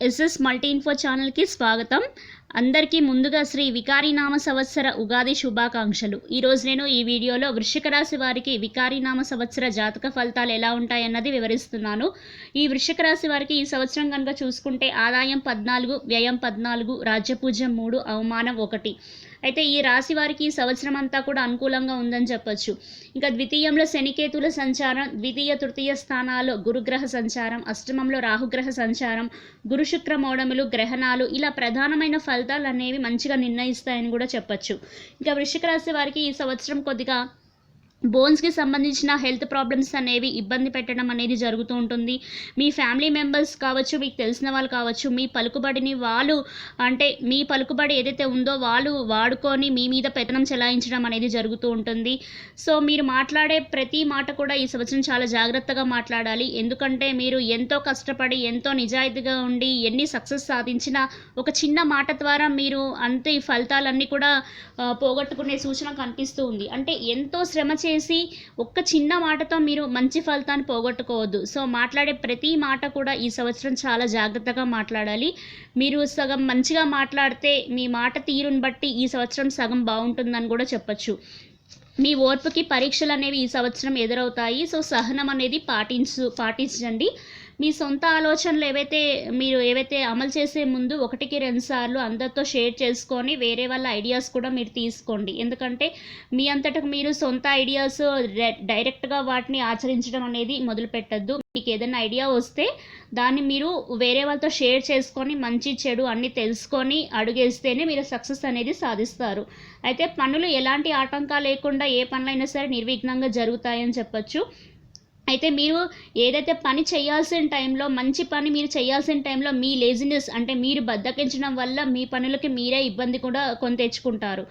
SS multi info ఛానల్కి స్వాగతం. అందరికీ ముందుగా శ్రీ వికారీనామ సంవత్సర ఉగాది శుభాకాంక్షలు. ఈరోజు నేను ఈ వీడియోలో వృషిక రాశి వారికి వికారీనామ సంవత్సర జాతక ఫలితాలు ఎలా ఉంటాయన్నది వివరిస్తున్నాను. ఈ వృషిక రాశి వారికి ఈ సంవత్సరం కనుక చూసుకుంటే ఆదాయం పద్నాలుగు వ్యయం పద్నాలుగు రాజ్యపూజ్యం మూడు అవమానం ఒకటి. అయితే ఈ రాశి వారికి ఈ సంవత్సరం అంతా కూడా అనుకూలంగా ఉందని చెప్పొచ్చు. ఇంకా ద్వితీయంలో శనికేతుల సంచారం ద్వితీయ తృతీయ స్థానాల్లో గురుగ్రహ సంచారం అష్టమంలో రాహుగ్రహ సంచారం గురు శుక్ర మోడములు గ్రహణాలు ఇలా ప్రధానమైన ఫలితాలు అనేవి మంచిగా నిర్ణయిస్తాయని కూడా చెప్పొచ్చు. ఇంకా వృషిక రాశి వారికి ఈ సంవత్సరం కొద్దిగా బోన్స్కి సంబంధించిన హెల్త్ ప్రాబ్లమ్స్ అనేవి ఇబ్బంది పెట్టడం అనేది జరుగుతూ ఉంటుంది. మీ ఫ్యామిలీ మెంబర్స్ కావచ్చు మీకు తెలిసిన వాళ్ళు కావచ్చు మీ పలుకుబడిని వాళ్ళు అంటే మీ పలుకుబడి ఏదైతే ఉందో వాళ్ళు వాడుకొని మీ మీద పెత్తనం చెలాయించడం అనేది జరుగుతూ ఉంటుంది. సో మీరు మాట్లాడే ప్రతి మాట కూడా ఈ సంవత్సరం చాలా జాగ్రత్తగా మాట్లాడాలి. ఎందుకంటే మీరు ఎంతో కష్టపడి ఎంతో నిజాయితీగా ఉండి ఎన్ని సక్సెస్ సాధించినా ఒక చిన్న మాట ద్వారా మీరు అంతే ఈ ఫలితాలన్నీ కూడా పోగొట్టుకునే సూచన కనిపిస్తూ ఉంది. అంటే ఎంతో శ్రమ చే చేసి ఒక్క చిన్న మాటతో మీరు మంచి ఫలితాన్ని పోగొట్టుకోవద్దు. సో మాట్లాడే ప్రతి మాట కూడా ఈ సంవత్సరం చాలా జాగ్రత్తగా మాట్లాడాలి. మీరు సగం మంచిగా మాట్లాడితే మీ మాట తీరుని బట్టి ఈ సంవత్సరం సగం బాగుంటుందని కూడా చెప్పొచ్చు. మీ ఓర్పుకి పరీక్షలు అనేవి ఈ సంవత్సరం ఎదురవుతాయి. సో సహనం అనేది పాటించు పాటించండి. మీ సొంత ఆలోచనలు ఏవైతే మీరు ఏవైతే అమలు చేసే ముందు ఒకటికి రెండు సార్లు అందరితో షేర్ చేసుకొని వేరే వాళ్ళ ఐడియాస్ కూడా మీరు తీసుకోండి. ఎందుకంటే మీ అంతటకు మీరు సొంత ఐడియాస్ డైరెక్ట్గా వాటిని ఆచరించడం అనేది మొదలు పెట్టద్దు మీకు ఏదైనా ఐడియా వస్తే దాన్ని మీరు వేరే వాళ్ళతో షేర్ చేసుకొని మంచి చెడు అన్నీ తెలుసుకొని అడుగేస్తేనే మీరు సక్సెస్ అనేది సాధిస్తారు. అయితే పనులు ఎలాంటి ఆటంకాలు లేకుండా ఏ పనులైనా సరే నిర్విఘ్నంగా జరుగుతాయని చెప్పొచ్చు. అయితే మీరు ఏదైతే పని చేయాల్సిన టైంలో మంచి పని మీరు చేయాల్సిన టైంలో మీ లేజినెస్ అంటే మీరు బద్దకించడం వల్ల మీ పనులకి మీరే ఇబ్బంది కూడా కొని తెచ్చుకుంటారు.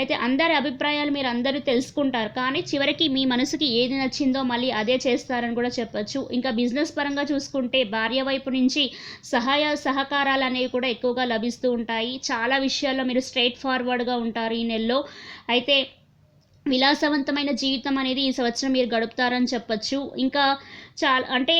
అయితే అందరి అభిప్రాయాలు మీరు అందరూ తెలుసుకుంటారు. కానీ చివరికి మీ మనసుకి ఏది నచ్చిందో మళ్ళీ అదే చేస్తారని కూడా చెప్పచ్చు. ఇంకా బిజినెస్ పరంగా చూసుకుంటే భార్య వైపు నుంచి సహాయ సహకారాలు అనేవి కూడా ఎక్కువగా లభిస్తూ ఉంటాయి. చాలా విషయాల్లో మీరు స్ట్రైట్ ఫార్వర్డ్గా ఉంటారు ఈ నెలలో. అయితే విలాసవంతమైన జీవితం అనేది ఈ సంవత్సరం మీరు గడుపుతారని చెప్పచ్చు. ఇంకా చాలా అంటే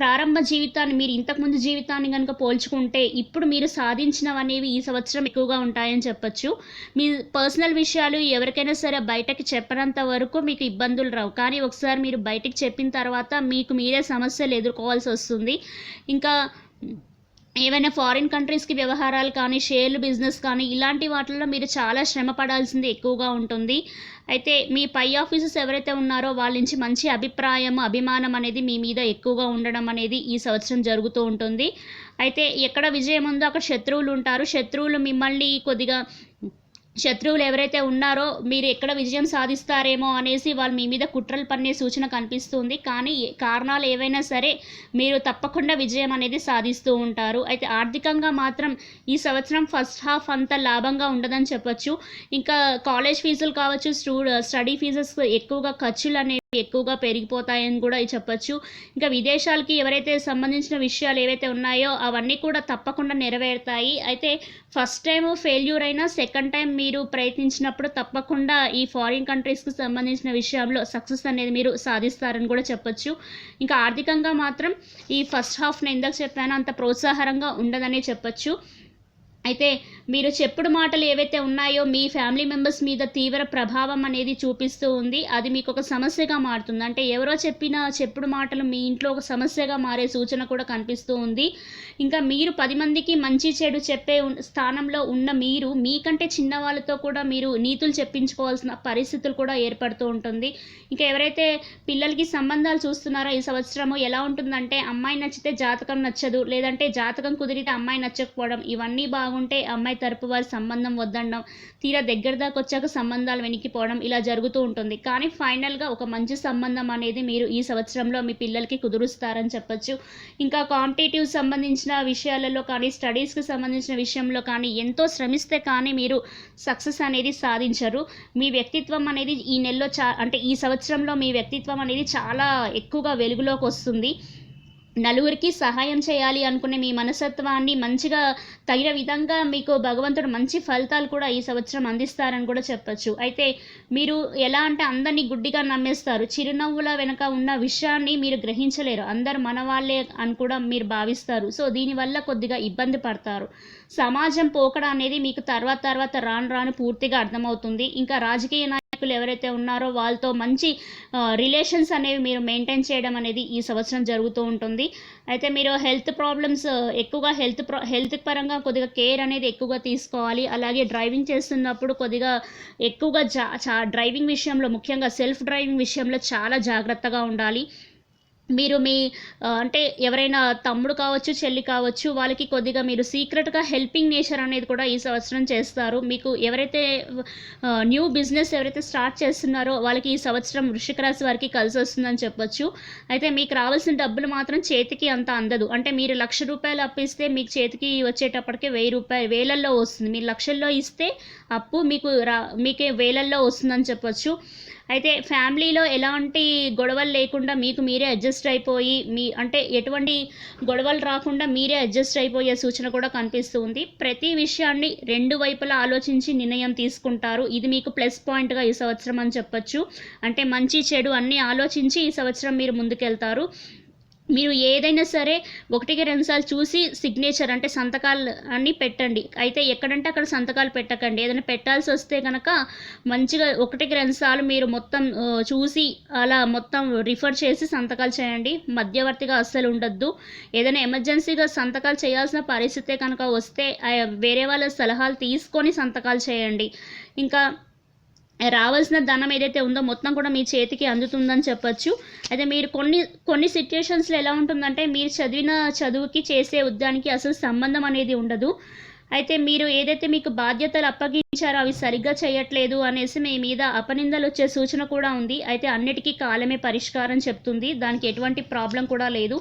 ప్రారంభ జీవితాన్ని మీరు ఇంతకుముందు జీవితాన్ని కనుక పోల్చుకుంటే ఇప్పుడు మీరు సాధించినవి అనేవి ఈ సంవత్సరం ఎక్కువగా ఉంటాయని చెప్పచ్చు. మీ పర్సనల్ విషయాలు ఎవరికైనా సరే బయటకి చెప్పనంత వరకు మీకు ఇబ్బందులు రావు. కానీ ఒకసారి మీరు బయటికి చెప్పిన తర్వాత మీకు మీరే సమస్యలు ఎదుర్కోవాల్సి వస్తుంది. ఇంకా ఏవైనా ఫారిన్ కంట్రీస్కి వ్యవహారాలు కానీ షేర్లు బిజినెస్ కానీ ఇలాంటి వాటిల్లో మీరు చాలా శ్రమ పడాల్సింది ఎక్కువగా ఉంటుంది. అయితే మీ పై ఆఫీసర్స్ ఎవరైతే ఉన్నారో వాళ్ళ నుంచి మంచి అభిప్రాయం అభిమానం అనేది మీ మీద ఎక్కువగా ఉండడం అనేది ఈ సంవత్సరం జరుగుతూ ఉంటుంది. అయితే ఎక్కడ విజయం ఉందో అక్కడ శత్రువులు ఉంటారు. శత్రువులు మిమ్మల్ని కొద్దిగా శత్రువులు ఎవరైతే ఉన్నారో మీరు ఎక్కడ విజయం సాధిస్తారేమో అనేసి వాళ్ళు మీ మీద కుట్రలు పన్నే సూచన కనిపిస్తుంది. కానీ కారణాలు ఏవైనా సరే మీరు తప్పకుండా విజయం అనేది సాధిస్తూ ఉంటారు. అయితే ఆర్థికంగా మాత్రం ఈ సంవత్సరం ఫస్ట్ హాఫ్ అంత లాభంగా ఉండదని చెప్పొచ్చు. ఇంకా కాలేజ్ ఫీజులు కావచ్చు స్టూ స్టడీ ఫీజెస్ ఎక్కువగా ఖర్చులు అనేవి ఎక్కువగా పెరిగిపోతాయని కూడా చెప్పచ్చు. ఇంకా విదేశాలకి ఎవరైతే సంబంధించిన విషయాలు ఏవైతే ఉన్నాయో అవన్నీ కూడా తప్పకుండా నెరవేరుతాయి. అయితే ఫస్ట్ టైం ఫెయిల్యూర్ అయినా సెకండ్ టైం మీరు ప్రయత్నించినప్పుడు తప్పకుండా ఈ ఫారిన్ కంట్రీస్కి సంబంధించిన విషయంలో సక్సెస్ అనేది మీరు సాధిస్తారని కూడా చెప్పొచ్చు. ఇంకా ఆర్థికంగా మాత్రం ఈ ఫస్ట్ హాఫ్ నేను ఇందాక చెప్పాను అంత ప్రోత్సాహకరంగా ఉండదనే చెప్పొచ్చు. అయితే మీరు చెప్పుడు మాటలు ఏవైతే ఉన్నాయో మీ ఫ్యామిలీ మెంబర్స్ మీద తీవ్ర ప్రభావం అనేది చూపిస్తూ ఉంది. అది మీకు ఒక సమస్యగా మారుతుంది. అంటే ఎవరో చెప్పిన చెప్పుడు మాటలు మీ ఇంట్లో ఒక సమస్యగా మారే సూచన కూడా కనిపిస్తూ ఉంది. ఇంకా మీరు పది మందికి మంచి చెడు చెప్పే స్థానంలో ఉన్న మీరు మీకంటే చిన్న వాళ్ళతో కూడా మీరు నీతులు చెప్పించుకోవాల్సిన పరిస్థితులు కూడా ఏర్పడుతూ ఉంటుంది. ఇంకా ఎవరైతే పిల్లలకి సంబంధాలు చూస్తున్నారో ఈ సంవత్సరము ఎలా ఉంటుందంటే అమ్మాయి నచ్చితే జాతకం నచ్చదు లేదంటే జాతకం కుదిరితే అమ్మాయి నచ్చకపోవడం ఇవన్నీ బాగుంటే అమ్మాయి తరపు వారి సంబంధం వద్దనడం తీరా దగ్గర దాకా వచ్చాక సంబంధాలు వెనికిపోవడం ఇలా జరుగుతూ ఉంటుంది. కానీ ఫైనల్గా ఒక మంచి సంబంధం అనేది మీరు ఈ సంవత్సరంలో మీ పిల్లలకి కుదురుస్తారని చెప్పొచ్చు. ఇంకా కాంపిటేటివ్ సంబంధించిన విషయాలలో కానీ స్టడీస్కి సంబంధించిన విషయంలో కానీ ఎంతో శ్రమిస్తే కానీ మీరు సక్సెస్ అనేది సాధించరు. మీ వ్యక్తిత్వం అనేది ఈ నెలలో చా అంటే ఈ సంవత్సరంలో మీ వ్యక్తిత్వం అనేది చాలా ఎక్కువగా వెలుగులోకి వస్తుంది. నలుగురికి సహాయం చేయాలి అనుకునే మీ మనస్తత్వాన్ని మంచిగా తగిన విధంగా మీకు భగవంతుడు మంచి ఫలితాలు కూడా ఈ సంవత్సరం అందిస్తారని కూడా చెప్పచ్చు. అయితే మీరు ఎలా అంటే అందరినీ గుడ్డిగా నమ్మేస్తారు. చిరునవ్వుల వెనుక ఉన్న విషయాన్ని మీరు గ్రహించలేరు. అందరు మన వాళ్ళే అని కూడా మీరు భావిస్తారు. సో దీనివల్ల కొద్దిగా ఇబ్బంది పడతారు. సమాజం పోకడ అనేది మీకు తర్వాత తర్వాత రాను రాను పూర్తిగా అర్థమవుతుంది. ఇంకా రాజకీయ నాయకులు ఎవరైతే ఉన్నారో వాళ్ళతో మంచి రిలేషన్స్ అనేవి మీరు మెయింటైన్ చేయడం అనేది ఈ సంవత్సరం జరుగుతూ ఉంటుంది. అయితే మీరు హెల్త్ ప్రాబ్లమ్స్ ఎక్కువగా హెల్త్ ప్రా హెల్త్ పరంగా కొద్దిగా కేర్ అనేది ఎక్కువగా తీసుకోవాలి. అలాగే డ్రైవింగ్ చేస్తున్నప్పుడు కొద్దిగా ఎక్కువగా జా డ్రైవింగ్ విషయంలో ముఖ్యంగా సెల్ఫ్ డ్రైవింగ్ విషయంలో చాలా జాగ్రత్తగా ఉండాలి. మీరు మీ అంటే ఎవరైనా తమ్ముడు కావచ్చు చెల్లి కావచ్చు వాళ్ళకి కొద్దిగా మీరు సీక్రెట్గా హెల్పింగ్ నేచర్ అనేది కూడా ఈ సంవత్సరం చేస్తారు. మీకు ఎవరైతే న్యూ బిజినెస్ ఎవరైతే స్టార్ట్ చేస్తున్నారో వాళ్ళకి ఈ సంవత్సరం వృషిక రాశి వారికి కలిసి వస్తుందని చెప్పొచ్చు. అయితే మీకు రావాల్సిన డబ్బులు మాత్రం చేతికి అంత అందదు. అంటే మీరు లక్ష రూపాయలు అప్పు ఇస్తే మీకు చేతికి వచ్చేటప్పటికే వెయ్యి రూపాయలు వేలల్లో వస్తుంది. మీరు లక్షల్లో ఇస్తే అప్పు మీకు రా మీకే వేలల్లో వస్తుందని చెప్పొచ్చు. అయితే ఫ్యామిలీలో ఎలాంటి గొడవలు లేకుండా మీకు మీరే అడ్జస్ట్ అయిపోయి మీ అంటే ఎటువంటి గొడవలు రాకుండా మీరే అడ్జస్ట్ అయిపోయే సూచన కూడా కనిపిస్తుంది ప్రతి విషయాన్ని రెండు వైపులా ఆలోచించి నిర్ణయం తీసుకుంటారు. ఇది మీకు ప్లస్ పాయింట్గా ఈ సంవత్సరం అని చెప్పచ్చు. అంటే మంచి చెడు అన్నీ ఆలోచించి ఈ సంవత్సరం మీరు ముందుకెళ్తారు. మీరు ఏదైనా సరే ఒకటికి రెండుసార్లు చూసి సిగ్నేచర్ అంటే సంతకాలు అన్ని పెట్టండి. అయితే ఎక్కడంటే అక్కడ సంతకాలు పెట్టకండి. ఏదైనా పెట్టాల్సి వస్తే కనుక మంచిగా ఒకటికి రెండుసార్లు మీరు మొత్తం చూసి అలా మొత్తం రిఫర్ చేసి సంతకాలు చేయండి. మధ్యవర్తిగా అస్సలు ఉండొద్దు. ఏదైనా ఎమర్జెన్సీగా సంతకాలు చేయాల్సిన పరిస్థితే కనుక వస్తే వేరే వాళ్ళ సలహాలు తీసుకొని సంతకాలు చేయండి. ఇంకా రావాల్సిన ధనం ఏదైతే ఉందో మొత్తం కూడా మీ చేతికి అందుతుందని చెప్పొచ్చు. అయితే మీరు కొన్ని కొన్ని సిచ్యుయేషన్స్లో ఎలా ఉంటుందంటే మీరు చదివిన చదువుకి చేసే ఉద్యానికి అసలు సంబంధం అనేది ఉండదు. అయితే మీరు ఏదైతే మీకు బాధ్యతలు అప్పగించారో అవి సరిగ్గా చేయట్లేదు అనేసి మీ మీద అపనిందలు వచ్చే సూచన కూడా ఉంది. అయితే అన్నిటికీ కాలమే పరిష్కారం చెప్తుంది. దానికి ఎటువంటి ప్రాబ్లం కూడా లేదు.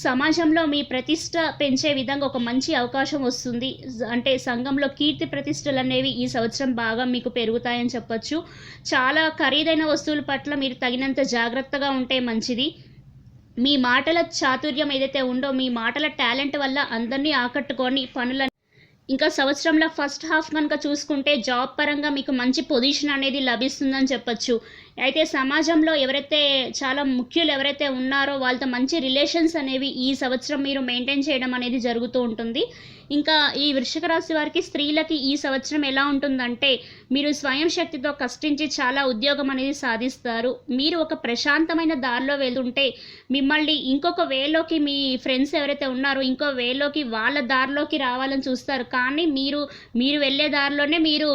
సమాజంలో మీ ప్రతిష్ట పెంచే విధంగా ఒక మంచి అవకాశం వస్తుంది. అంటే సంఘంలో కీర్తి ప్రతిష్టలు అనేవి ఈ సంవత్సరం బాగా మీకు పెరుగుతాయని చెప్పొచ్చు. చాలా ఖరీదైన వస్తువుల పట్ల మీరు తగినంత జాగ్రత్తగా ఉంటే మంచిది. మీ మాటల చాతుర్యం ఏదైతే ఉందో మీ మాటల టాలెంట్ వల్ల అందరినీ ఆకట్టుకొని పనుల ఇంకా సంవత్సరంలో ఫస్ట్ హాఫ్ కనుక చూసుకుంటే జాబ్ పరంగా మీకు మంచి పొజిషన్ అనేది లభిస్తుందని చెప్పొచ్చు. అయితే సమాజంలో ఎవరైతే చాలా ముఖ్యులు ఎవరైతే ఉన్నారో వాళ్ళతో మంచి రిలేషన్స్ అనేవి ఈ సంవత్సరం మీరు మెయింటైన్ చేయడం అనేది జరుగుతూ ఉంటుంది. ఇంకా ఈ వృషిక రాశి వారికి స్త్రీలకి ఈ సంవత్సరం ఎలా ఉంటుందంటే మీరు స్వయం శక్తితో కష్టించి చాలా ఉద్యోగం అనేది సాధిస్తారు. మీరు ఒక ప్రశాంతమైన దారిలో వెళ్తుంటే మిమ్మల్ని ఇంకొక వేలోకి మీ ఫ్రెండ్స్ ఎవరైతే ఉన్నారో ఇంకో వేలోకి వాళ్ళ దారిలోకి రావాలని చూస్తారు. కానీ మీరు మీరు వెళ్ళే దారిలోనే మీరు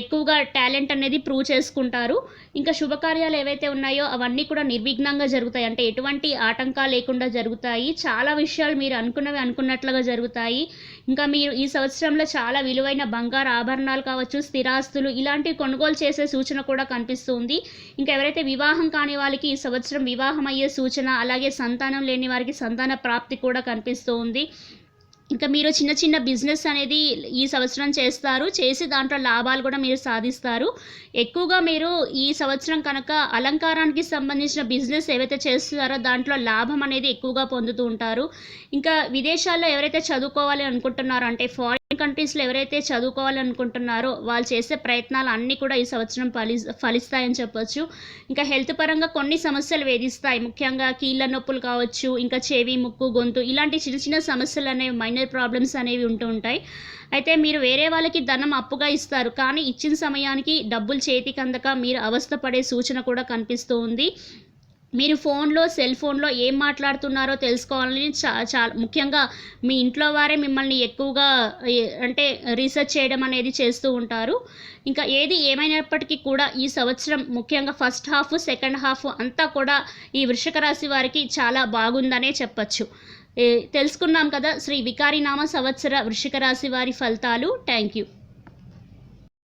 ఎక్కువగా టాలెంట్ అనేది ప్రూవ్ చేసుకుంటారు. ఇంకా శుభకార్యాలు ఏవైతే ఉన్నాయో అవన్నీ కూడా నిర్విఘ్నంగా జరుగుతాయి. అంటే ఎటువంటి ఆటంకాలు లేకుండా జరుగుతాయి. చాలా విషయాలు మీరు అనుకున్నవి అనుకున్నట్లుగా జరుగుతాయి. ఇంకా మీరు ఈ సంవత్సరంలో చాలా విలువైన బంగారు ఆభరణాలు కావచ్చు స్థిరాస్తులు ఇలాంటివి కొనుగోలు చేసే సూచన కూడా కనిపిస్తుంది ఇంకా ఎవరైతే వివాహం కాని వాళ్ళకి ఈ సంవత్సరం వివాహం అయ్యే సూచన అలాగే సంతానం లేని వారికి సంతాన ప్రాప్తి కూడా కనిపిస్తూ ఉంది. ఇంకా మీరు చిన్న చిన్న బిజినెస్ అనేది ఈ సంవత్సరం చేస్తారు. చేసి దాంట్లో లాభాలు కూడా మీరు సాధిస్తారు. ఎక్కువగా మీరు ఈ సంవత్సరం కనుక అలంకారానికి సంబంధించిన బిజినెస్ ఏవైతే చేస్తున్నారో దాంట్లో లాభం అనేది ఎక్కువగా పొందుతూ ఉంటారు. ఇంకా విదేశాల్లో ఎవరైతే చదువుకోవాలి అనుకుంటున్నారో అంటే ఫారిన్ కంట్రీస్లో ఎవరైతే చదువుకోవాలనుకుంటున్నారో వాళ్ళు చేసే ప్రయత్నాలు అన్నీ కూడా ఈ సంవత్సరం ఫలి ఫలిస్తాయని చెప్పొచ్చు. ఇంకా హెల్త్ పరంగా కొన్ని సమస్యలు వేధిస్తాయి. ముఖ్యంగా కీళ్ళ నొప్పులు కావచ్చు ఇంకా చెవి ముక్కు గొంతు ఇలాంటి చిన్న చిన్న సమస్యలు అనేవి మైనర్ ప్రాబ్లమ్స్ అనేవి ఉంటూ ఉంటాయి. అయితే మీరు వేరే వాళ్ళకి ధనం అప్పుగా ఇస్తారు కానీ ఇచ్చిన సమయానికి డబ్బులు చేతికి అందక మీరు అవస్థపడే సూచన కూడా కనిపిస్తూ ఉంది. మీరు ఫోన్లో సెల్ ఫోన్లో ఏం మాట్లాడుతున్నారో తెలుసుకోవాలని చా చాలా ముఖ్యంగా మీ ఇంట్లో వారే మిమ్మల్ని ఎక్కువగా అంటే రీసెర్చ్ చేయడం అనేది చేస్తూ ఉంటారు. ఇంకా ఏది ఏమైనప్పటికీ కూడా ఈ సంవత్సరం ముఖ్యంగా ఫస్ట్ హాఫ్ సెకండ్ హాఫ్ అంతా కూడా ఈ వృషక రాశి వారికి చాలా బాగుందనే చెప్పచ్చు. తెలుసుకున్నాం కదా శ్రీ వికారినామ సంవత్సర వృషిక రాశి వారి ఫలితాలు. Thank you.